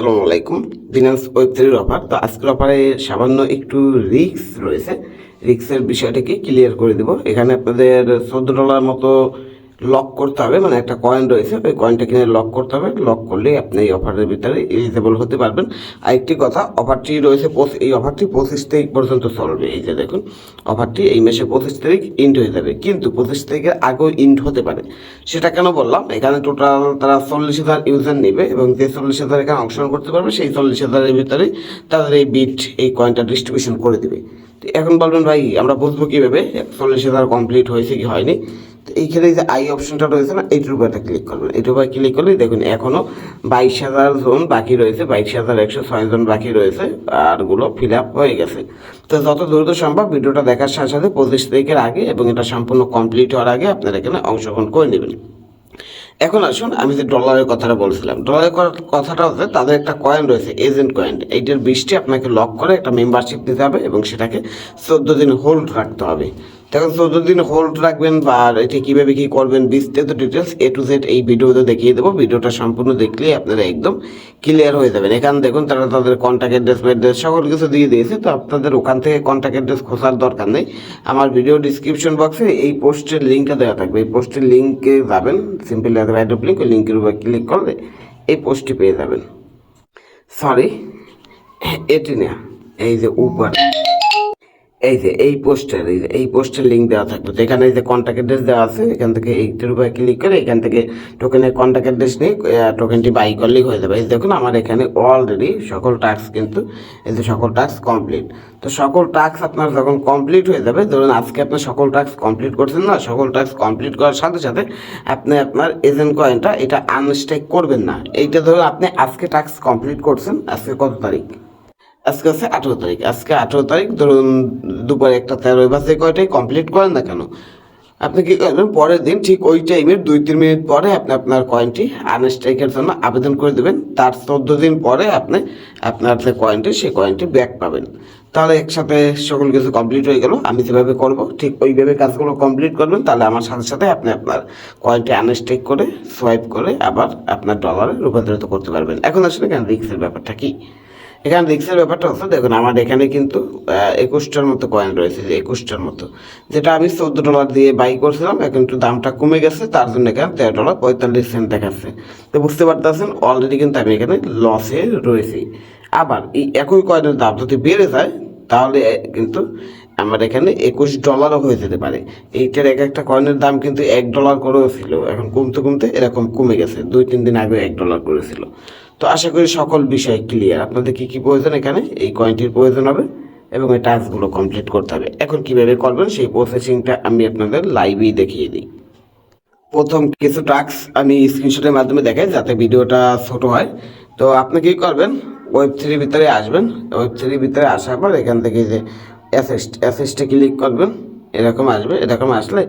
আসসালামু আলাইকুম। Finance web থ্রির অফার তো আজকের অফারে সামান্য একটু রিক্স রয়েছে। রিক্সের বিষয়টাকে ক্লিয়ার করে দেব। এখানে আপনাদের চোদ্দ ডলার মতো লক করতে হবে মানে একটা কয়েন রয়েছে, ওই কয়েনটা কিনে লক করতে হবে। লক করলেই আপনি এই অফারের ভিতরে এলিজেবল হতে পারবেন। আরেকটি কথা অফারটি রয়েছে এই অফারটি পঁচিশ তারিখ পর্যন্ত চলবে। এই যে দেখুন অফারটি এই মাসে পঁচিশ তারিখ ইন্ড হয়ে যাবে। কিন্তু পঁচিশ তারিখের আগেও ইন্ড হতে পারে। সেটা কেন বললাম? এখানে টোটাল তারা চল্লিশ হাজার ইউজার নেবে এবং যে চল্লিশ হাজার এখানে অংশগ্রহণ করতে পারবে, সেই চল্লিশ হাজারের ভিতরে তাদের এই বিট এই কয়েনটা ডিস্ট্রিবিউশন করে দেবে। এখন বলবেন ভাই, আমরা বুঝব কীভাবে? চল্লিশ হাজার কমপ্লিট হয়েছে কি হয়নি? এইখানে যে আই অপশনটা রয়েছে না এইটার উপর ক্লিক করবেন। এইটার উপর ক্লিক করলেই দেখুন এখনও বাইশ হাজার জন বাকি রয়েছে, বাইশ হাজার একশো ছয় জন বাকি রয়েছে, আরগুলো ফিল আপ হয়ে গেছে। তো যত দ্রুত সম্ভব ভিডিওটা দেখার সাথে সাথে পঁচিশ তারিখের আগে এবং এটা সম্পূর্ণ কমপ্লিট হওয়ার আগে আপনারা এখানে অংশগ্রহণ করে নেবেন। এখন আসুন, আমি যে ডলারের কথাটা বলছিলাম ডলারের কথাটা হচ্ছে তাদের একটা কয়েন রয়েছে এজেন্ট কয়েন এইটার বৃষ্টি আপনাকে লক করে একটা মেম্বারশিপ দিতে হবে এবং সেটাকে চোদ্দ দিন হোল্ড রাখতে হবে। তখন চোদ্দ দিন হোল্ড রাখবেন বা এটা কীভাবে কী করবেন, বিস্তারিত ডিটেলস এ টু জেড এই ভিডিওতে দেখিয়ে দেবো। ভিডিওটা সম্পূর্ণ দেখলেই আপনারা একদম ক্লিয়ার হয়ে যাবেন। এখানে দেখুন, তারা তাদের কন্ট্যাক্ট অ্যাড্রেস অ্যাড্রেস সকল কিছু দিয়ে দিয়েছে। তো আপনাদের ওখান থেকে কন্ট্যাক্ট অ্যাড্রেস খোঁজার দরকার নেই। আমার ভিডিও ডিসক্রিপশন বক্সে এই পোস্টের লিঙ্কটা দেওয়া থাকবে। এই পোস্টের লিঙ্কে যাবেন সিম্পল অ্যাড্রেস লিঙ্ক ওই লিঙ্কের উপর ক্লিক করলে এই পোস্টটি পেয়ে যাবেন। সরি এটি না, এই যে উপর। এই যে, এই পোস্টার, এই যে, এই পোস্টের লিঙ্ক দেওয়া থাকবে। তো এখানে এই যে কন্ট্যাক্ট অ্যাড্রেস দেওয়া আছে, এখান থেকে এইটার উপরে ক্লিক করে এখান থেকে টোকেনের কন্ট্যাক্ট অ্যাড্রেস নিয়ে টোকেনটি বাই করলেই হয়ে যাবে। এই দেখুন, আমার এখানে অলরেডি সকল টাস্ক কিন্তু, এই যে সকল টাস্ক কমপ্লিট তো সকল টাস্ক আপনার যখন কমপ্লিট হয়ে যাবে, ধরুন আজকে আপনার সকল টাস্ক কমপ্লিট করছেন না, সকল টাস্ক কমপ্লিট করার সাথে সাথে আপনি আপনার এজেন্ট কয়েনটা এটা আনস্টেক করবেন না। এইটা ধরুন আপনি আজকে টাস্ক কমপ্লিট করছেন, আজকে কত তারিখ? আজকে আছে আঠেরো তারিখ। আজকে আঠেরো তারিখ, ধরুন দুপুর একটা তেরো বাজে কয়টাই কমপ্লিট করেন না কেন? আপনি কি করবেন পরের দিন ঠিক ওই টাইমের দুই, তিন মিনিট পরে আপনি আপনার কয়েনটি আনস্ট্রাইকের জন্য আবেদন করে দেবেন। তার চোদ্দ দিন পরে আপনি আপনার যে কয়েনটি সেই কয়েনটি ব্যাক পাবেন। তাহলে একসাথে সকল কিছু কমপ্লিট হয়ে গেল। আমি যেভাবে করব, ঠিক ওইভাবে কাজগুলো কমপ্লিট করবেন। তাহলে আমার সাথে সাথে আপনি আপনার কয়েনটি আনস্টেক করে সোয়াইপ করে আবার আপনার ডলারে রূপান্তরিত করতে পারবেন। এখন আসলে কেন রিক্সের ব্যাপারটা কি? এখানে রিক্সের ব্যাপারটা হচ্ছে, দেখুন, আমার এখানে কিন্তু একুশটার মতো কয়েন রয়েছে, যে একুশটার মতো। যেটা আমি চোদ্দ ডলার দিয়ে বাই করছিলাম, এখন একটু দামটা কমে গেছে, তার জন্য এখানে তেরো ডলার পঁয়তাল্লিশ সেন্ট দেখাচ্ছে। তো বুঝতে পারতেছেন অলরেডি কিন্তু আমি এখানে লসে রয়েছি। আবার, এই একই কয়েনের দাম যদি বেড়ে যায়, তাহলে কিন্তু আমার এখানে একুশ ডলারও হয়ে যেতে পারে। এইটার এক একটা কয়েনের দাম কিন্তু এক ডলার করেও ছিল, এখন কমতে কমতে এরকম কমে গেছে, দুই তিন দিন আগে এক ডলার করেছিল। তো আশা করি সকল বিষয় ক্লিয়ার আপনাদের কি কি প্রয়োজন এখানে? এই কয়েনটির প্রয়োজন হবে এবং এই টাস্কগুলো কমপ্লিট করতে হবে। এখন কীভাবে করবেন সেই প্রসেসিংটা আমি আপনাদের লাইভেই দেখিয়ে দিই। প্রথম কিছু টাস্ক আমি স্ক্রিনশটের মাধ্যমে দেখাই যাতে ভিডিওটা ছোট হয়। তো আপনি কি করবেন? ওয়েব থ্রির ভিতরে আসবেন। ওয়েব থ্রির ভিতরে আসার পর এখান থেকে যে অ্যাসেস্ট অ্যাসেস্টে ক্লিক করবেন। এরকম আসবে, এরকম আসলে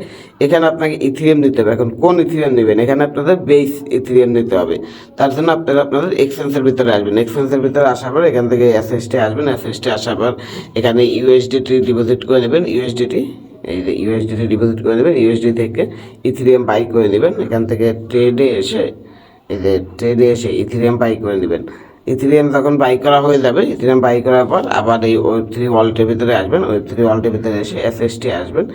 এখানে আপনাকে ইথিরিয়াম নিতে হবে। এখন কোন ইথিরিয়াম নেবেন? এখানে আপনাদের বেস ইথিরিয়াম নিতে হবে। তার জন্য আপনারা আপনাদের এক্সচেঞ্জের ভিতরে আসবেন। এক্সচেঞ্জের ভিতরে আসার পর এখান থেকে অ্যাসেস্টে আসবেন। অ্যাসেস্টে আসার পর এখানে ইউএসডিটি ডিপোজিট করে নেবেন। ইউএসডিটি এই যে ইউএসডিটি ডিপোজিট করে নেবেন। ইউএসডি থেকে ইথিরিয়াম বাই করে নেবেন। এখান থেকে ট্রেডে এসে, এই যে ট্রেডে এসে ইথিরিয়াম বাই করে নেবেন। ইথিরিয়াম যখন বাই করা হয়ে যাবে। ইথিরিয়াম বাই করার পর আবার এই ওয়েব থ্রি ওয়ালেটের ভিতরে আসবেন। ওয়েব থ্রি ওয়ালেটের ভিতরে এসে এসএসটি আসবেন।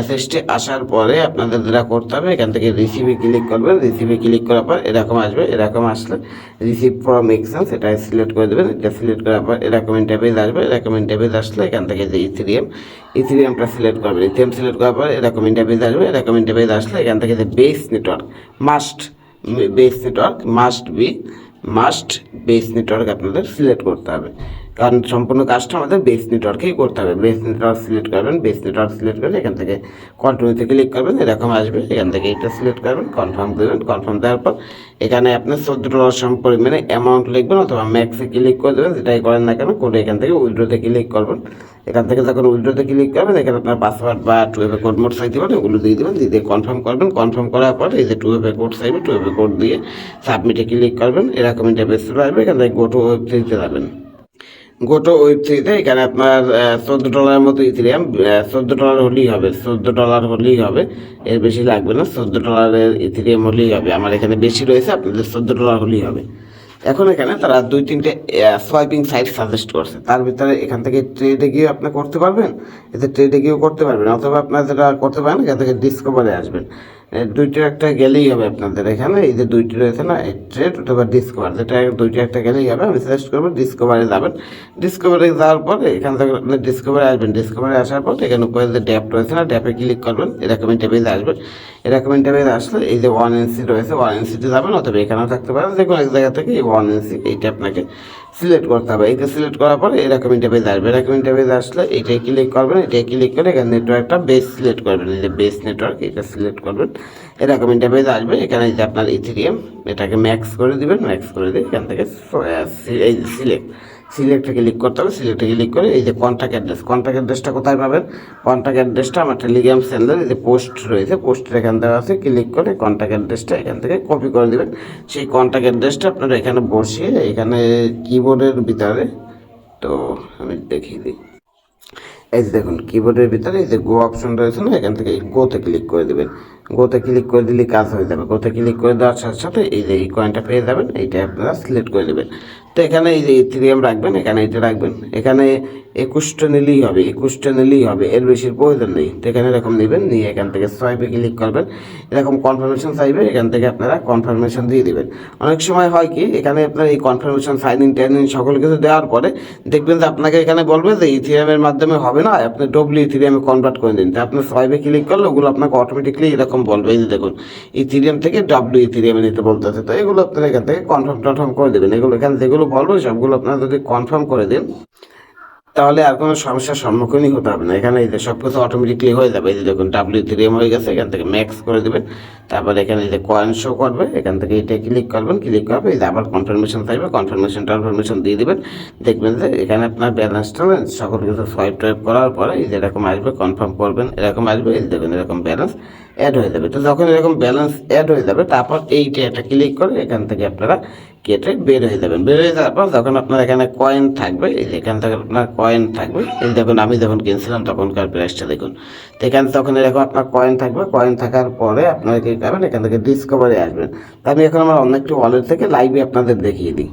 এসএসটি আসার পরে আপনাদের যেটা করতে হবে, এখান থেকে রিসিভে ক্লিক করবেন। রিসিভে ক্লিক করার পর এরকম আসবে। এরকম আসলে রিসিভ ফ্রম এক্সচেঞ্জ এটা সিলেক্ট করে দেবেন। এটা সিলেক্ট করার পর এরকম ইন্টারভিউ আসবে। এরকম ইন্টারভিউ আসলে এখান থেকে যে ইথিরিয়াম ইথিরিয়ামটা সিলেক্ট করবেন। ইথিরিয়াম সিলেক্ট করার পর এরকম ইন্টারভিউ আসবে। এরকম ইন্টারভিউ আসলে এখান থেকে যে base network must base network must be must base network আপনাদের সিলেক্ট করতে হবে। কারণ সম্পূর্ণ কাজটা আমাদের বেস নেটওয়ার্কেই করতে হবে। বেস নেটওয়ার্ক সিলেক্ট করবেন বেস নেটওয়ার্ক সিলেক্ট করে এখান থেকে কন্টিনিউতে ক্লিক করবেন, এরকম আসবে। এখান থেকে এটা সিলেক্ট করবেন কনফার্ম দেবেন কনফার্ম দেওয়ার পর এখানে আপনি চোদ্দ ডলার সম পরিমাণে অ্যামাউন্ট লিখবেন অথবা ম্যাক্সে ক্লিক করে দেবেন, যেটাই করেন না কেন করে এখান থেকে উইড্রোতে ক্লিক করবেন। এখান থেকে যখন উইড্রোতে ক্লিক করবেন, এখানে আপনার পাসওয়ার্ড বা টু এফে কোড মোড চাইতে পারেন, ওগুলো দিয়ে দেবেন, দিয়ে কনফার্ম করবেন। কনফার্ম করার পর এই যে টু এফে কোড চাইবে টু এফে কোড দিয়ে সাবমিটে ক্লিক করবেন। এরকম ইন্টারফেস চলে আসবে, এখান থেকে গোটো ওয়েবসাইটে যাবেন। গোটো ওয়েবসাইটে এখানে আপনার চোদ্দ ডলারের মতো ইথিরিয়াম চোদ্দ ডলার হলেই হবে, চোদ্দ ডলার হলেই হবে। এর বেশি লাগবে না, চোদ্দ ডলারের ইথিরিয়াম হলেই হবে। আমার এখানে বেশি রয়েছে, আপনাদের চোদ্দ ডলার হলেই হবে। এখন এখানে তারা দুই, তিনটে সোয়াইপিং সাইট সাজেস্ট করছে। তার ভিতরে এখান থেকে ট্রেডে গিয়ে আপনি করতে পারবেন। এতে ট্রেডে গিয়েও করতে পারবেন। অথবা আপনার যেটা করতে পারেন, এখান থেকে ডিসকভারে আসবেন। এ, দুইটার একটা গেলেই হবে আপনাদের এখানে এই যে দুইটি রয়েছে না ট্রেড অথবা ডিসকভার যেটা দুইটা একটা গেলেই হবে আমি সাজেস্ট করব ডিসকভারে যাবেন। ডিসকভারে যাওয়ার পরে এখান থেকে ডিসকভারে আসবেন। ডিসকভারে আসার পর এখানে উপরে যে ড্যাপ রয়েছে না ড্যাপে ক্লিক করবেন এরকম ইন্টারভিউতে আসবেন। এরকম ইন্টারভিউতে আসলে এই যে ওয়ান এনসি রয়েছে ওয়ান এনসিতে যাবেন অথবা এখানেও থাকতে পারেন যে কোনো এক জায়গা থেকে এই ওয়ান এনসি এইটা আপনাকে সিলেক্ট করতে হবে। এইটা সিলেক্ট করার পরে এরকম ইন্টারভেজ আসবে। এরকম ইন্টারভেজ আসলে এটাই ক্লিক করবেন এটাই ক্লিক করে এখানে নেটওয়ার্কটা বেস সিলেক্ট করবেন। এই যে বেস নেটওয়ার্ক এটা সিলেক্ট করবেন। এরকম ইন্টারভেজ আসবে। এখানে যে আপনার ইথিরিয়াম এটাকে ম্যাক্স করে দিবেন ম্যাক্স করে দিয়ে এখান থেকে, এই সিলেক্ট সিলেক্টে ক্লিক করতে হবে, সিলেক্টে ক্লিক করে এই যে কন্ট্যাক্ট অ্যাড্রেস কন্ট্যাক্ট অ্যাড্রেসটা কোথায় পাবেন? কন্ট্যাক্ট অ্যাড্রেসটা আমার টেলিগ্রাম চ্যানেলের এই যে পোস্ট রয়েছে পোস্টের এখান থেকে আছে ক্লিক করে কন্ট্যাক্ট অ্যাড্রেসটা এখান থেকে কপি করে দেবেন। সেই কন্ট্যাক্ট অ্যাড্রেসটা আপনারা এখানে বসিয়ে এখানে কিবোর্ডের ভিতরে, তো আমি দেখিয়ে দিই। এই যে দেখুন কিবোর্ডের ভিতরে এই যে গো অপশন রয়েছে না, এখান থেকে গোতে ক্লিক করে দেবেন। গোতে ক্লিক করে দিলে কাজ হয়ে যাবে। গোতে ক্লিক করে দেওয়ার সাথে সাথে এই যে এই কয়েনটা পেয়ে যাবেন, এইটা আপনারা সিলেক্ট করে দেবেন। তো এখানে এই যে ইথিরিয়াম রাখবেন, এখানে এটা রাখবেন, এখানে একুশটা নিলেই হবে, একুশটা নিলেই হবে, এর বেশির প্রয়োজন নেই। তো এখানে এরকম নেবেন, নিয়ে এখান থেকে সোয়াইপে ক্লিক করবেন। এরকম কনফার্মেশন চাইবে এখান থেকে আপনারা কনফার্মেশন দিয়ে দিবেন। অনেক সময় হয় কি, এখানে আপনার এই confirmation sign in ten in সকল কিছু দেওয়ার পরে দেখবেন যে আপনাকে এখানে বলবে যে ইথিরিয়ামের মাধ্যমে হবে না, আপনি ডব্লিউ ইথিরিয়ামে কনভার্ট করে দিন। তো আপনি সোয়াইপে ক্লিক করলে ওগুলো আপনাকে অটোমেটিকলি এরকম বলবে। যে দেখুন ইথিরিয়াম থেকে ডব্লিউ ইথিরিয়ামে নিতে বলতেছে। তো এগুলো আপনারা এখান থেকে কনফার্ম টনফার্ম করে দেবেন। এগুলো এখানে যেগুলো বলব, সবগুলো আপনারা যদি কনফার্ম করে দিন, তাহলে আর কোনো সমস্যার সম্মুখীনই হতে হবে না। এখানে এই যে সব কিছু অটোমেটিকলি হয়ে যাবে। এই যে দেখুন ডাব্লিউ থ্রিএম হয়ে গেছে, এখান থেকে ম্যাক্স করে দেবেন। তারপরে এখানে যে কয়েন শো করবে, এখান থেকে এটা ক্লিক করবেন ক্লিক করবে এই যে আবার কনফার্মেশন থাকবে। কনফার্মেশন টনফার্মেশন দিয়ে দেবেন। দেখবেন যে এখানে আপনার ব্যালেন্সটা সকল কিছু সোয়াইপ টাইপ করার পরে এই যে এরকম আসবে কনফার্ম করবেন, এরকম আসবে, এই দেখবেন এরকম ব্যালেন্স অ্যাড হয়ে যাবে। তো যখন এরকম ব্যালেন্স অ্যাড হয়ে যাবে, তারপর এইটা একটা ক্লিক করে এখান থেকে আপনারা কেটে বের হয়ে যাবেন। বের হয়ে যাওয়ার পর যখন আপনার এখানে কয়েন থাকবে এখান থেকে আপনার কয়েন থাকবে, এই দেখুন আমি যখন কিনছিলাম তখনকার প্রাইসটা দেখুন। তো এখানে তখন এরকম আপনার কয়েন থাকবে কয়েন থাকার পরে আপনারা কি করবেন, এখান থেকে ডিসকভারি আসবেন। তো আমি এখন আমার অন্য একটি ওয়ালেট থেকে লাইভে আপনাদের দেখিয়ে দিই।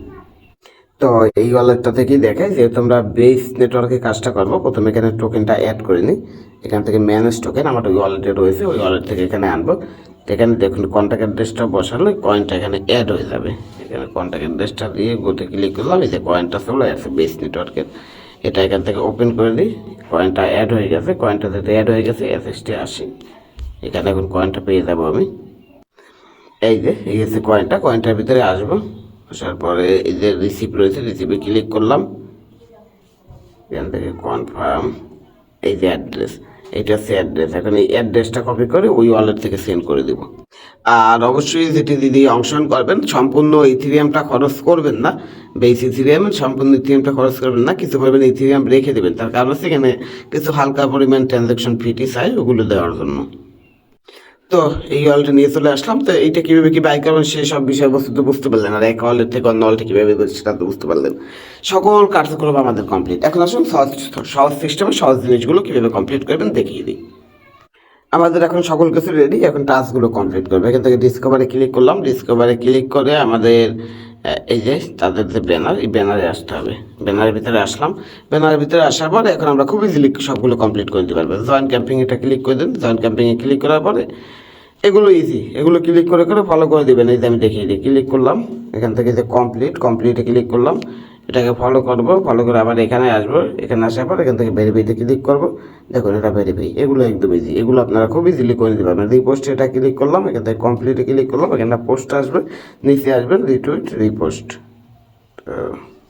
তো এই ওয়ালেটটা থেকেই দেখাই যেহেতু আমরা বেস নেটওয়ার্কে কাজটা করব। প্রথমে এখানে টোকেনটা অ্যাড করে নিই। এখান থেকে ম্যানেজ টোকেন আমার ওই ওয়ালেটে রয়েছে, ওই ওয়ালেট থেকে এখানে আনব। এখানে দেখুন কন্ট্যাক্ট অ্যাড্রেসটা বসালে কয়েনটা এখানে অ্যাড হয়ে যাবে। এখানে কন্ট্যাক্ট অ্যাড্রেসটা দিয়ে গোতে ক্লিক করলাম, এই যে কয়েনটা চলে আছে বেস নেটওয়ার্কের এটা এখান থেকে ওপেন করে দিই কয়েনটা অ্যাড হয়ে গেছে কয়েনটা যেটা অ্যাড হয়ে গেছে এসএসটি আসি। এখানে এখন কয়েনটা পেয়ে যাব আমি। এই যে, এই গেছে কয়েনটা কয়েনটার ভিতরে আসব। আসার পরে এই যে রিসিপ্ট রয়েছে রিসিপে ক্লিক করলাম। এখান থেকে কনফার্ম এই যে অ্যাড্রেস এইটা হচ্ছে অ্যাড্রেস এখন এই অ্যাড্রেসটা কপি করে ওই ওয়ালেট থেকে সেন্ড করে দিব। আর অবশ্যই যেটি দিদি অংশগ্রহণ করবেন, সম্পূর্ণ ইথিরিয়ামটা খরচ করবেন না। বেশি ইথিরিয়াম সম্পূর্ণ ইথিরিয়ামটা খরচ করবেন না। কিছু পরিমাণ ইথিরিয়াম রেখে দেবেন। তার কারণ হচ্ছে এখানে কিছু হালকা পরিমাণ ট্রানজ্যাকশন ফিটি চাই ওগুলো দেওয়ার জন্য। তো এই অলটা নিয়ে চলে আসলাম। তো এইটা কীভাবে কি বাই করবেন সেই সব বিষয়বস্তু তো বুঝতে পারলেন আর এক অলের থেকে অন্য অলটা কীভাবে করছে সেটা তো বুঝতে পারলেন। সকল কার্যক্রম আমাদের কমপ্লিট এখন আসুন সহজ সহজ সিস্টেমে সহজ জিনিসগুলো কীভাবে কমপ্লিট করবেন দেখিয়ে দিই। আমাদের এখন সকল কিছু রেডি এখন টাস্কগুলো কমপ্লিট করবে। এখান থেকে ডিসকভারে ক্লিক করলাম। ডিসকভারে ক্লিক করে আমাদের এই যে তাদের যে ব্যানার এই ব্যানারে আসতে হবে। ব্যানারের ভিতরে আসলাম। ব্যানারের ভিতরে আসার পরে এখন আমরা খুব ইজিলি সবগুলো কমপ্লিট করে দিতে পারব। জয়েন্ট ক্যাম্পিং এটা ক্লিক করে দিন। জয়েন্ট ক্যাম্পিংয়ে ক্লিক করার পরে এগুলো ইজি এগুলো ক্লিক করে করে ফলো করে দেবেন। এই যে আমি দেখিয়ে দিই। ক্লিক করলাম। এখান থেকে যে কমপ্লিট কমপ্লিটে ক্লিক করলাম। এটাকে ফলো করব ফলো করে আবার এখানে আসব, এখানে আসার পর এখান থেকে ভেরিফাইতে ক্লিক করব। দেখুন, এটা ভেরিফাই এগুলো একদম ইজি এগুলো আপনারা খুব ইজিলি করে দিতে পারবেন। রিপোস্টে এটা ক্লিক করলাম, এখান থেকে কমপ্লিটে ক্লিক করলাম, এখানে পোস্ট আসবে, নিচে আসবেন রিটুইট রিপোস্ট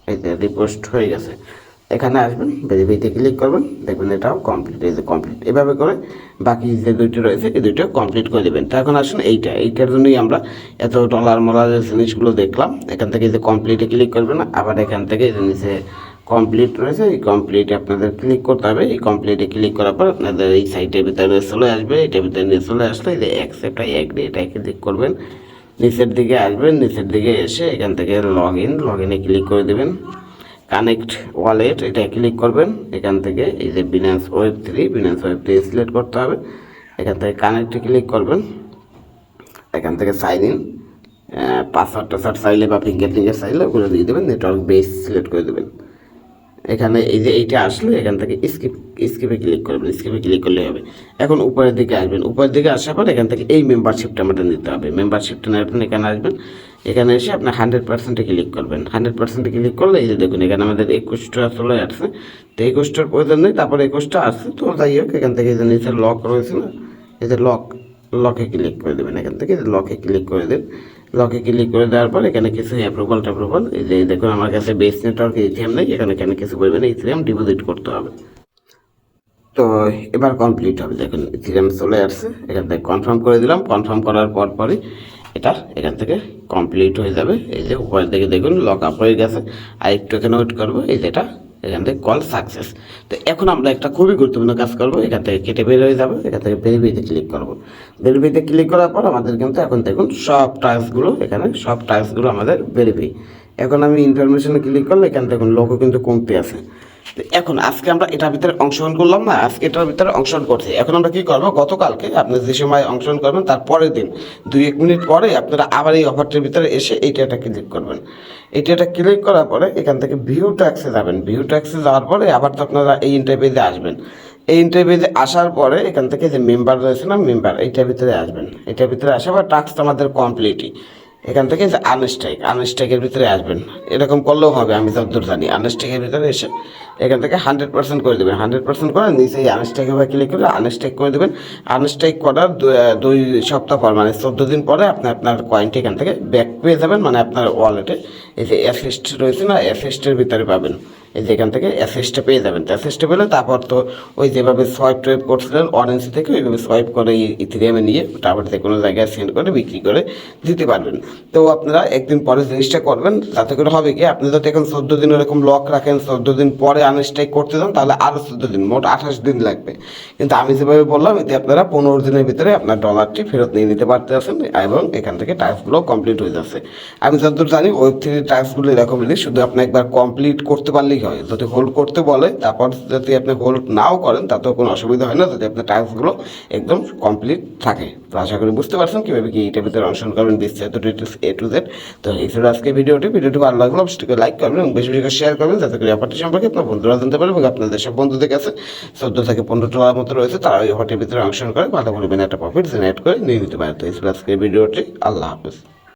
এই রিপোস্ট হয়ে গেছে। এখানে আসবেন ভেরিফাইতে ক্লিক করবেন, দেখবেন এটাও কমপ্লিট এই যে কমপ্লিট এভাবে করে বাকি যে দুইটা রয়েছে, এই দুইটা কমপ্লিট করে দেবেন। তো এখন আসুন এইটা, এইটার জন্যই আমরা এত ডলার মলার জিনিসগুলো দেখলাম, এখান থেকে যে কমপ্লিটে ক্লিক করবেন আবার এখান থেকে এই নিচে কমপ্লিট রয়েছে, এই কমপ্লিটে আপনাদের ক্লিক করতে হবে। এই কমপ্লিটে ক্লিক করার পর আপনাদের এই সাইটের ভিতরে চলে আসবে, এটার ভিতরে নিয়ে চলে আসলে এই যে অ্যাকসেপ্ট এগ্রি এটা ক্লিক করবেন। নিচের দিকে আসবেন, নিচের দিকে এসে এখান থেকে লগ ইন লগ ইনে ক্লিক করে দেবেন। কানেক্ট ওয়ালেট, এটা ক্লিক করবেন। এখান থেকে এই যে Binance web three Binance web three select করতে হবে। এখান থেকে কানেক্টে ক্লিক করবেন। এখান থেকে সাইন ইন পাসওয়ার্ড টাসওয়ার্ড চাইলে বা ফিঙ্গার টিঙ্গার চাইলে ওগুলো দিয়ে দেবেন নেটওয়ার্ক বেস সিলেক্ট করে দেবেন। এখানে এই যে এইটা আসলে, এখান থেকে স্কিপ স্কিপে ক্লিক করবেন। স্কিপে ক্লিক করলে হবে। এখন উপরের দিকে আসবেন। উপরের দিকে আসার পর এখান থেকে এই মেম্বারশিপটা আমাদের নিতে হবে। মেম্বারশিপটা পর এখানে আসবেন। এখানে এসে আপনি হান্ড্রেড পার্সেন্টে ক্লিক করবেন। হান্ড্রেড পার্সেন্টে ক্লিক করলে এই যে দেখুন, এখানে আমাদের একুশটা চলে আসছে। তো একুশটার প্রয়োজন নেই, তারপরে একুশটা আসছে, তো যাই হোক, এখান থেকে যে নিচে লক রয়েছে না, এই যে লক লকে ক্লিক করে দেবেন। এখান থেকে লকে ক্লিক করে দেন। লকে ক্লিক করে দেওয়ার পর এখানে কিছু অ্যাপ্রুভাল ট্যাপ্রুভাল, এই যে দেখুন, আমার কাছে বেস নেটওয়ার্ক ইথিএম নেই, এখানে এখানে কিছু পরিমাণে ইথিএম ডিপোজিট করতে হবে। তো এবার কমপ্লিট হবে। দেখুন ইথিরিয়াম চলে আসছে। এখান থেকে কনফার্ম করে দিলাম। কনফার্ম করার পর পরই এটা এখান থেকে কমপ্লিট হয়ে যাবে। এই যে উপরের দিকে দেখুন লক আপ হয়ে গেছে। আর একটু এখানে ওয়েট করব, এই যেটা এখান থেকে কল সাকসেস তো এখন আমরা একটা খুবই গুরুত্বপূর্ণ কাজ করব, এখান থেকে কেটে বের হয়ে যাবে, এখান থেকে ভেরিফাইতে ক্লিক করব। ভেরিফাইতে ক্লিক করার পর আমাদের কিন্তু এখন দেখুন, সব টাস্কগুলো এখানে, সব টাস্কগুলো আমাদের ভেরিফাই এখন আমি ইনফরমেশনে ক্লিক করলে এখান থেকে লোকও কিন্তু কমতে আছে। এখন আজকে আমরা এটার ভিতরে অংশগ্রহণ করলাম না, আজকে এটার ভিতরে অংশগ্রহণ করছি। এখন আমরা কি করব? গতকালকে আপনি যে সময় অংশগ্রহণ করবেন, তার পরের দিন, দুই এক মিনিট পরে আপনারা আবার এই অফারটির ভিতরে এসে এইটা একটা ক্লিক করবেন। এইটা একটা ক্লিক করার পরে এখান থেকে ভিউ ট্যাক্সে যাবেন। ভিউ ট্যাক্সে যাওয়ার পরে আবার তো আপনারা এই ইন্টারভিউতে আসবেন। এই ইন্টারভিউতে আসার পরে এখান থেকে যে মেম্বার রয়েছে না মেম্বার এইটার ভিতরে আসবেন। এটার ভিতরে আসার পর টাস্ক আমাদের কমপ্লিটই এখান থেকে যে আনস্ট্রাইকের ভিতরে আসবেন। এরকম করলেও হবে, আমি যতদূর জানি। আনস্ট্রাইকের ভিতরে এসে এখান থেকে হান্ড্রেড পার্সেন্ট করে দেবেন। হান্ড্রেড পার্সেন্ট করে নিচে এই বা ক্লিক করে আনস্ট্রাইক করে দেবেন। আনস্ট্রাইক করার দুই সপ্তাহ পর মানে চোদ্দ দিন পরে আপনি আপনার কয়েনটি এখান থেকে ব্যাক পেয়ে যাবেন। মানে আপনার ওয়ালেটে এই যে অ্যাসিস্ট রয়েছে না অ্যাসিস্টের ভিতরে পাবেন। এই যে এখান থেকে অ্যাসেসটা পেয়ে যাবেন। তো অ্যাসিস্টে পেলে তারপর তো ওই যেভাবে সোয়াইপ টোয়াইপ করছিলেন অরেঞ্জ থেকে ওইভাবে সোয়াইপ করে ইথিরিয়ামে নিয়ে তারপর যে কোনো জায়গায় সেন্ড করে বিক্রি করে দিতে পারবেন। তো আপনারা একদিন পরে জিনিসটা করবেন, তাতে করে হবে কি, আপনি যদি এখন চোদ্দ দিন ওরকম লক রাখেন, চোদ্দ দিন পরে আনস্ট্রাইক করতে যান, তাহলে আরও চোদ্দ দিন, মোট আঠাশ দিন লাগবে। কিন্তু আমি যেভাবে বললাম, এতে আপনারা পনেরো দিনের ভিতরে আপনার ডলারটি ফেরত নিয়ে নিতে পারতে পারতেছেন এবং এখান থেকে টাস্কগুলো কমপ্লিট হয়ে যাচ্ছে। আমি যতদূর জানি ওয়েব থ্রি টাস্কগুলো এরকমই, শুধু আপনি একবার কমপ্লিট করতে পারলেই হয়। যদি হোল্ড করতে বলে, তারপর যদি আপনি হোল্ড নাও করেন, তাতেও কোনো অসুবিধা হয় না। যদি আপনার টাস্কগুলো একদম কমপ্লিট থাকে। তো আশা করি বুঝতে পারছেন কীভাবে কি এইটার ভিতরে অংশগ্রহণ করবেন বিস্তারিত ডিটেলস এ টু জেড তো এই ছিল আজকে ভিডিওটি। ভিডিওটি ভালো লাগল অবশ্যই লাইক করবেন এবং বেশি বেশি করে শেয়ার করবেন, যাতে করে অফারটি সম্পর্কে আপনার বন্ধুরা জানতে পারেন এবং আপনাদের সব বন্ধুদের কাছে চোদ্দ থেকে পনেরো টাকার মতো রয়েছে তারা ওই অফারটির ভিতরে অংশগ্রহণ করে, ভালো পরিমাণে একটা প্রফিট জেনারেট করে নিয়ে নিতে পারে। তো এই ছিল আজকে ভিডিওটি। আল্লাহ হাফিজ।